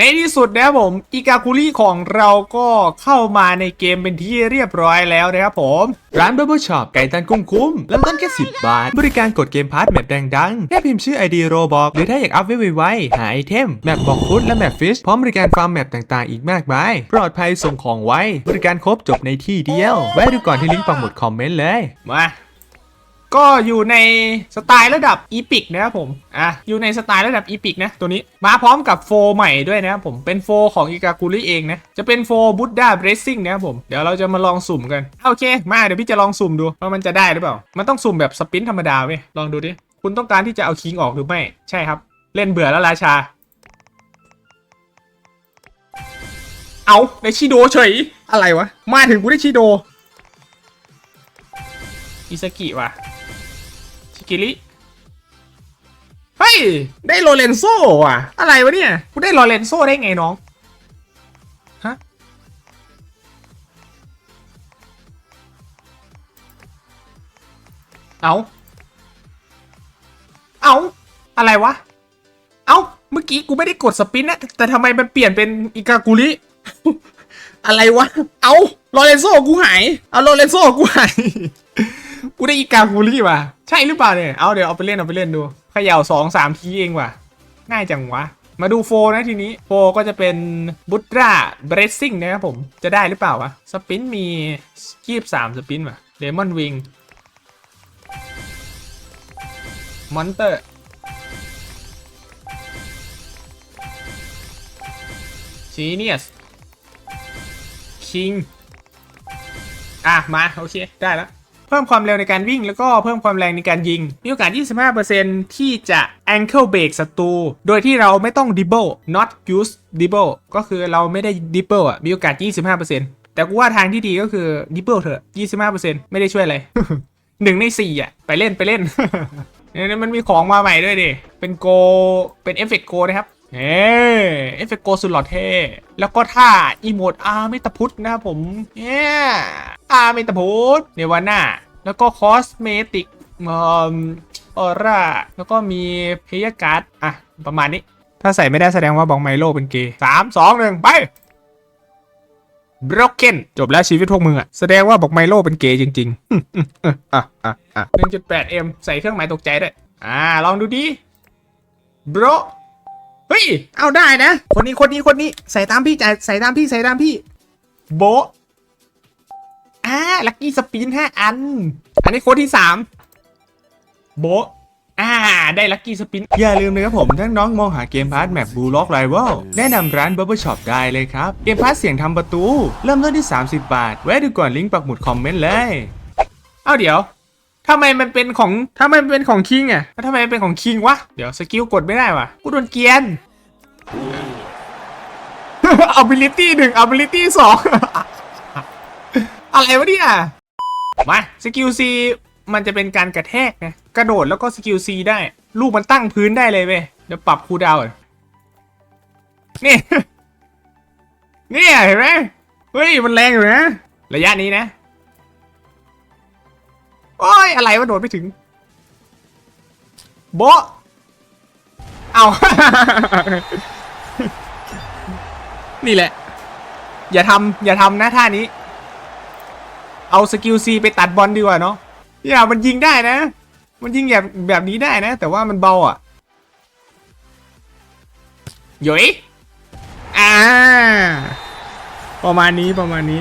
ในที่สุดนะครับผมอิกาคุริของเราก็เข้ามาในเกมเป็นที่เรียบร้อยแล้วนะครับผม ร้าน Bubble Shop ไก่ตันกุ้งคุ้มเริ่มต้นแค่ 10 บาท บริการกดเกมพาร์ทแมปดังๆ แค่พิมพ์ชื่อ ID โรบอกหรือถ้าอยากอัพเวลไวๆหาไอเทม แมปบอกฟุตและแมปฟิชพร้อมบริการฟาร์มแมปต่างๆ อีกมากมาย ปลอดภัยส่งของไวบริการครบจบในที่เดียว แวะดูก่อนที่ลิงก์ปักหมุดคอมเมนต์เลย มา ก็อยู่ในสไตล์ระดับอีพิกนะครับผม อะ อยู่ในสไตล์ระดับอีพิกนะ ตัวนี้ มาพร้อมกับโฟใหม่ด้วยนะครับผม เป็นโฟของอิกากุริเองนะ จะเป็นโฟบุตดาเบรสซิ่งนะครับผม เดี๋ยวเราจะมาลองสุ่มกัน โอเค มาเดี๋ยวพี่จะลองสุ่มดูว่ามันจะได้หรือเปล่า มันต้องสุ่มแบบสปินธรรมดาเว้ย ลองดูดิ คุณต้องการที่จะเอาคิงออกหรือไม่ ใช่ครับ เล่นเบื่อแล้วราชา เอาได้ชิโดเฉย อะไรวะ มาถึงกูได้ชิโดอิซากิว่ะ กิริเฮ้ย ได้โลเรนโซ่ว่ะ อะไรวะเนี่ยกูได้โลเรนโซ่ได้ไงน้องฮะเอาเอาอะไรวะ เอาเมื่อกี้กูไม่ได้กดสปินนะแต่ทำไมมันเปลี่ยนเป็นอิกากุริอะไรวะ เอาโลเรนโซ่กูหาย เอาโลเรนโซ่กูหาย กูได้อีกาคูลี่ว่ะ ใช่หรือเปล่าเนี่ย เอาเดี๋ยวเอาไปเล่นเอาไปเล่นดูเขย่าสองสามทีเองว่ะ ง่ายจังวะ มาดูโฟนะทีนี้ โฟก็จะเป็นบุตราเบรสซิ่งนะครับผม จะได้หรือเปล่าวะ สปินมียีบสามสปินว่ะเดมอนวิงมอนเตอร์ชีเนียสคิงอะ มา โอเค ได้แล้ว เพิ่มความเร็วในการวิ่ง แล้วก็เพิ่มความแรงในการยิง มีโอกาส 25%ที่จะ ankle break ศัตรู โดยที่เราไม่ต้อง dribble not use dribble ก็คือเราไม่ได้ dribble อะ มีโอกาส 25%แต่กูว่าทางที่ดีก็คือ dribble เถอะ 25%ไม่ได้ช่วยอะไรหนึ่งในสี่อะ ไปเล่นไปเล่นเนี่ยมันมีของมาใหม่ด้วยดิ เป็นโก เป็นเอฟเฟกโกนะครับ เฮ้เอฟเฟกโกสุดหล่อเท่ แล้วก็ท่าอีโมดอาร์เมตาพุทธนะครับผมเย้อาร์เมตาพุทธเนวาน่าแล้วก็คอสเมติกออร่า แล้วก็มีเพย์การ์ดอะ ประมาณนี้ ถ้าใส่ไม่ได้แสดงว่าบองไมโลเป็นเกย์สามสองหนึ่งไป broken จบแล้วชีวิตพวกมึงอะแสดงว่าบอกไมโลเป็นเกย์จริงๆอะอะอะหนึ่งจุดแปดเอ็มใส่เครื่องหมายตกใจด้วย อ่า ลองดูดิ bro เฮ้ย เอาได้นะ คนนี้คนนี้คนนี้ใส่ตามพี่จ่ายใส่ตามพี่ใส่ตามพี่ โบะอ่าลักกี้สปินห้าอัน อันนี้โค้ดที่สามโบะอ่า ได้ลักกี้สปิน อย่าลืมนะครับผมถ้าน้องมองหาเกมพาร์ทแมปบูล็อกไรเวลแนะนำร้าน Bubble Shop ได้เลยครับ เกมพาร์ทเสียงทำประตู เริ่มต้นที่ 30 บาท แวะดูก่อนลิงก์ปักหมุดคอมเมนต์เลย เอาเดี๋ยว ทำไมมันเป็นของทำไมมันเป็นของคิงอะแล้วทำไมมันเป็นของคิงวะ เดี๋ยวสกิลกดไม่ได้วะกูโดนเกียน ability หนึ่ง ability สอง อะไรวะเนี่ย มาสกิล C มันจะเป็นการกระแทกนะ กระโดดแล้วก็สกิล C ได้ ลูกมันตั้งพื้นได้เลยเว้ยเดี๋ยวปรับคูดาวน์นี่ นี่เห็นไหมเฮ้ย มันแรงอยู่นะ ระยะนี้นะ โอ้ยอะไรวะโดดไม่ถึงโบะเอา นี่แหละ อย่าทำอย่าทำนะท่านี้ เอาสกิลซีไปตัดบอลดีกว่าเนาะอย่ามันยิงได้นะ มันยิงแบบแบบนี้ได้นะ แต่ว่ามันเบาอะหยอยอ่า ประมาณนี้ประมาณนี้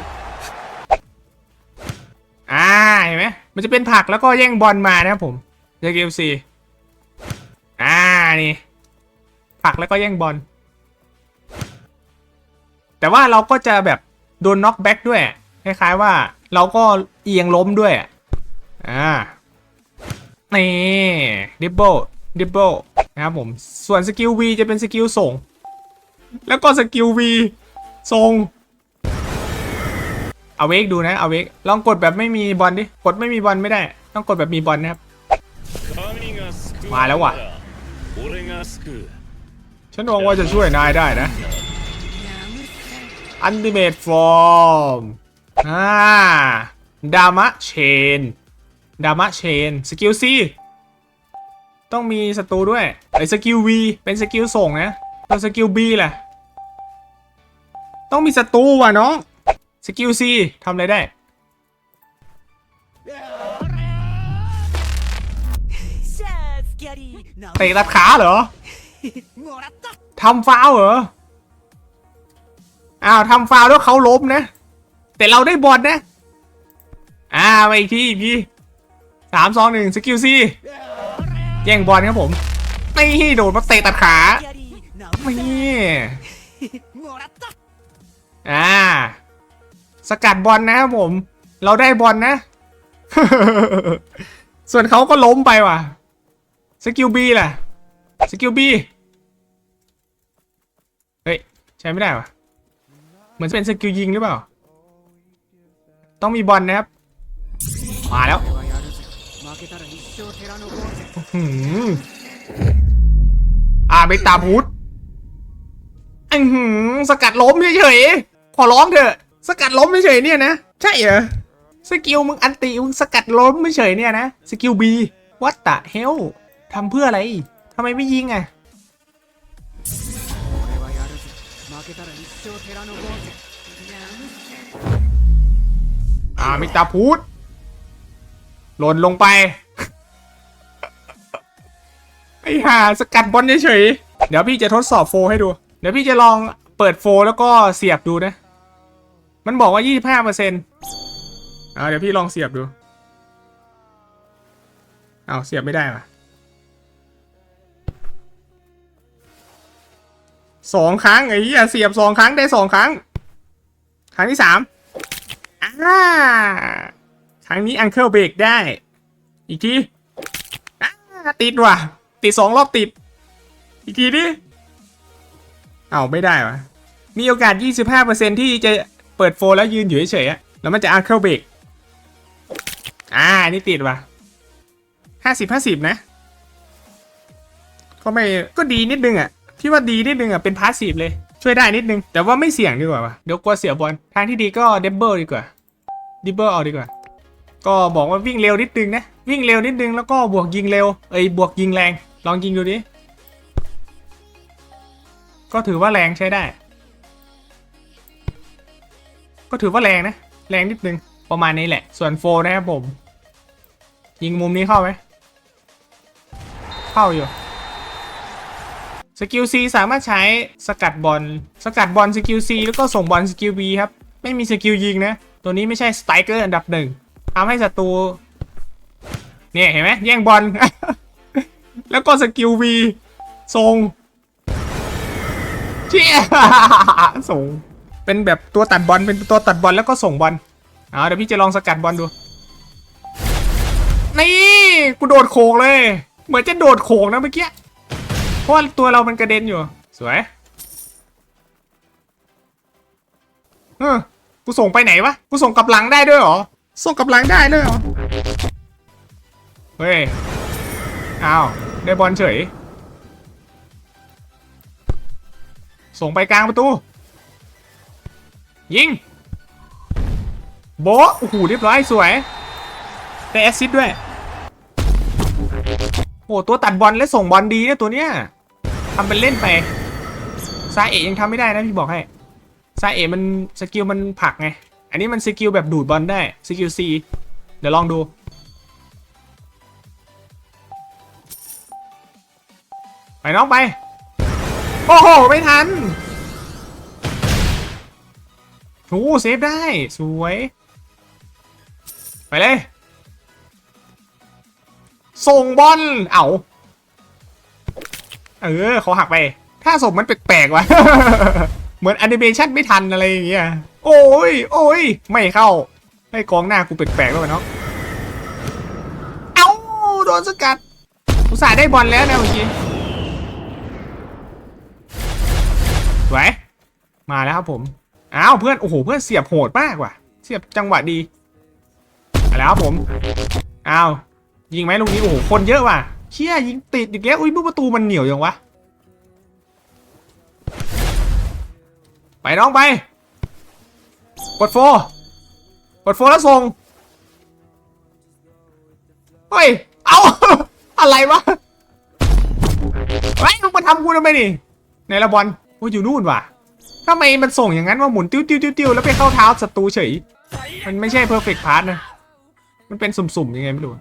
อ่า เห็นไหม มันจะเป็นผักแล้วก็แย่งบอลมานะครับผมสกิลซีอ่านี่ผักแล้วก็แย่งบอลแต่ว่าเราก็จะแบบโดนน็อกแบ็กด้วยคล้ายๆว่าเราก็เอียงล้มด้วยอ่านี่ดิบเบิลดิบเบิลนะครับผมส่วนสกิล V จะเป็นสกิลส่ง แล้วก็สกิล V ส่ง เอาเวกดูนะเอาเวกลองกดแบบไม่มีบอลดิกดไม่มีบอลไม่ได้ ต้องกดแบบมีบอลนะครับ มาแล้วว่ะฉันหวังว่าจะช่วยนายได้นะอันติเมตฟอร์มอ่าดามะเชนดามะเชนสกิลซีต้องมีศัตรูด้วยไอ้สกิล V เป็นสกิลส่งนะแล้วสกิล B แหละต้องมีศัตรูว่ะน้อง สกิลซีทำอะไรได้ เตะตัดขาเหรอทำฟาวเหรอ อ้าวทำฟาวแล้วเขาล้มนะ แต่เราได้บอลนะ อ่าไปอีกทีอีกทีสามสองหนึ่งสกิลซีแย่งบอลครับผมนี่โดดมาเตะตัดขา ไม่อ่า สกัดบอลนะครับผม เราได้บอลนะ ส่วนเขาก็ล้มไปว่ะ สกิลบีแหละสกิลบีเฮ้ย ใช้ไม่ได้ว่ะ เหมือนจะเป็นสกิลยิงหรือเปล่า ต้องมีบอลนะครับ มาแล้วอ่าไปตามฮุดอือหือ สกัดล้มเฉยๆ ขอร้องเถอะ สกัดล้มไม่เฉยเนี่ยนะ ใช่เหรอ สกิลมึงอันติมึงสกัดล้มไม่เฉยเนี่ยนะ สกิลบีวัตตะเฮลทำเพื่ออะไรทำไมไม่ยิงอะอามิตาพูดหล่นลงไป ไอ้ห่าสกัดบอลเฉยเดี๋ยวพี่จะทดสอบโฟให้ดู เดี๋ยวพี่จะลองเปิดโฟแล้วก็เสียบดูนะ มันบอกว่า25เปอร์เซ็นต์อ่าเดี๋ยวพี่ลองเสียบดู เอาเสียบไม่ได้ว่ะสองครั้งไอ้เหี้ยเสียบสองครั้งได้สองครั้ง ครั้งที่สามอ่าครั้งนี้อังเคิลเบรกได้ อีกทีอ่าติดว่ะ ติดสองรอบติด อีกทีดิเอาไม่ได้ว่ะมีโอกาส 25%ที่จะ เปิดโฟแล้วยืนอยู่เฉยๆแล้วมันจะอังเคิลเบรกอ่านี่ติดว่ะ50 50นะ ก็ไม่ก็ดีนิดนึงอะที่ว่าดีนิดนึงอะเป็นพาสซีฟเลย ช่วยได้นิดนึง แต่ว่าไม่เสี่ยงดีกว่าว่ะเดี๋ยวกลัวเสียบอลทางที่ดีก็เดบเบิลดีกว่าดิบเบิลเอาดีกว่า ก็บอกว่าวิ่งเร็วนิดนึงนะ วิ่งเร็วนิดนึงแล้วก็บวกยิงเร็วเอ้ยบวกยิงแรง ลองยิงดูดิก็ถือว่าแรงใช้ได้ ก็ถือว่าแรงนะ แรงนิดนึง ประมาณนี้แหละ ส่วนโฟนะครับผม ยิงมุมนี้เข้าไหม เข้าอยู่ สกิล C สามารถใช้สกัดบอล สกัดบอลสกิล C แล้วก็ส่งบอลสกิล B ครับ ไม่มีสกิลยิงนะ ตัวนี้ไม่ใช่สไตรเกอร์อันดับหนึ่งทำให้ศัตรู เนี่ยเห็นไหมแย่งบอล แล้วก็สกิล V ส่งเชี่ยส่ง เป็นแบบตัวตัดบอลเป็นตัวตัดบอลแล้วก็ส่งบอลเอาเดี๋ยวพี่จะลองสกัดบอลดู นี่กูโดดโขกเลย เหมือนจะโดดโขกนะเมื่อกี้เพราะว่าตัวเรามันกระเด็นอยู่ สวยเออกูส่งไปไหนวะ กูส่งกลับหลังได้ด้วยเหรอ ส่งกลับหลังได้ด้วยเหรอ เฮ้ย อ้าว ได้บอลเฉย ส่งไปกลางประตู ยิง โบะโอ้โหเรียบร้อยสวยได้แอสซิสต์ด้วย โอ้ตัวตัดบอลและส่งบอลดีนี่ยตัวเนี้ยทำเป็นเล่นไปซาเอะยังทำไม่ได้นะพี่บอกให้ซาเอะมันสกิลมันผักไง อันนี้มันสกิลแบบดูดบอลได้สกิลซีเดี๋ยวลองดูไปน้องไป โอ้โห ไม่ทัน โอ้เซฟได้ สวย ไปเลย ส่งบอล เอาเออเขาหักไป ถ้าส่งมันแปลกๆว่ะ เหมือนแอนิเมชันไม่ทันอะไรอย่างเงี้ย โอ้ย โอ้ย ไม่เข้า ให้กองหน้ากูแปลกๆแล้วเนาะเอ้า โดนสกัด อุตส่าห์ได้บอลแล้วนะเมื่อกี้ไหวมาแล้วครับผม อ้าวเพื่อนโอ้โหเพื่อนเสียบโหดมากว่ะ เสียบจังหวะดีมาแล้วครับผมอ้าวยิงไหมลูกนี้โอ้โหคนเยอะว่ะเชี่ยยิงติดอีกแล้วอุ้ยประตูมันเหนียวยังวะไปน้องไปกดโฟร์กดโฟร์แล้วส่งเฮ้ยเอาอะไรวะเฮ้ยมึงมาทำกูทำไมนี่ในละบอลโอ้ยอยู่นู่นว่ะ ทำไมมันส่งอย่างนั้นว่าหมุนติ้วติ้วติ้วติ้วแล้วไปเข้าเท้าศัตรูเฉย มันไม่ใช่ perfect pass นะ มันเป็นสุ่มๆยังไงไม่รู้